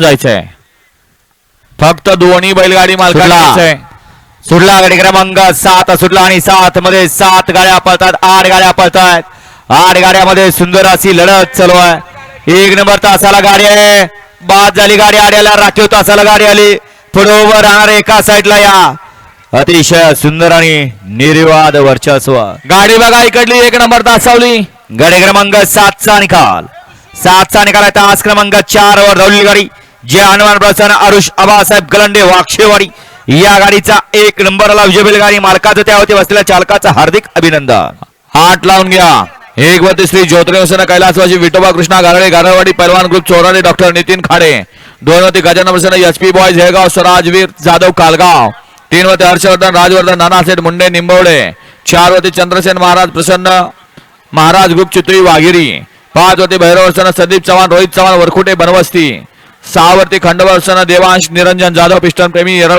जायचंय. फक्त दोन्ही बैलगाडी मालकांना सुटला. गाडी क्रमांक सात सुटला आणि सात मध्ये सात गाड्या पळतात आठ गाड्या पळतात. आठ गाड्यामध्ये सुंदर अशी लढत चालू आहे. एक नंबर तासाला गाडी आहे. बाद झाली गाडी आड्याला राखीव तासाला गाडी आली. पुढे उभं राहणार एका साईडला या. अतिशय सुंदर आणि निर्वाद वर्चस्व. गाडी बघा इकडली एक नंबर तासावली गाडी क्रमांक सातचा निकाल. सातचा निकाल आहे तास क्रमांक चार वर धावलेली गाडी. जय हनुमान प्रसन्न अरुष आबासाहेब गलंडे वाक्षेवाडी. या गाडीचा एक नंबरला विजय गाडी मालकाचं त्यावरती बसलेल्या चालकाचं हार्दिक अभिनंदन. हात लावून घ्या. एक वरती श्री ज्योतिर्वसन कैलासवाजी विठोबा कृष्णा गारळे गारवाडी पैलवान ग्रुप चोराडे डॉक्टर नितीन खाडे. दोन वरती Gajanan Prasanna H P boy Hegaon Swarajveer Jadhav Kalgaon. तीन वरती हर्षवर्धन राजवर्धन नानासेठ मुंडे निंबवडे चार वरती चंद्रसेन महाराज प्रसन्न महाराज ग्रुप चित्री वाघिरी. पाच वरती भैरवर्षण संदीप चव्हाण रोहित चव्हाण वरखुटे बनवस्ती. सहा वरती खंडवर्षण देवांश निरंजन जाधव पिस्टन प्रेमी येरळ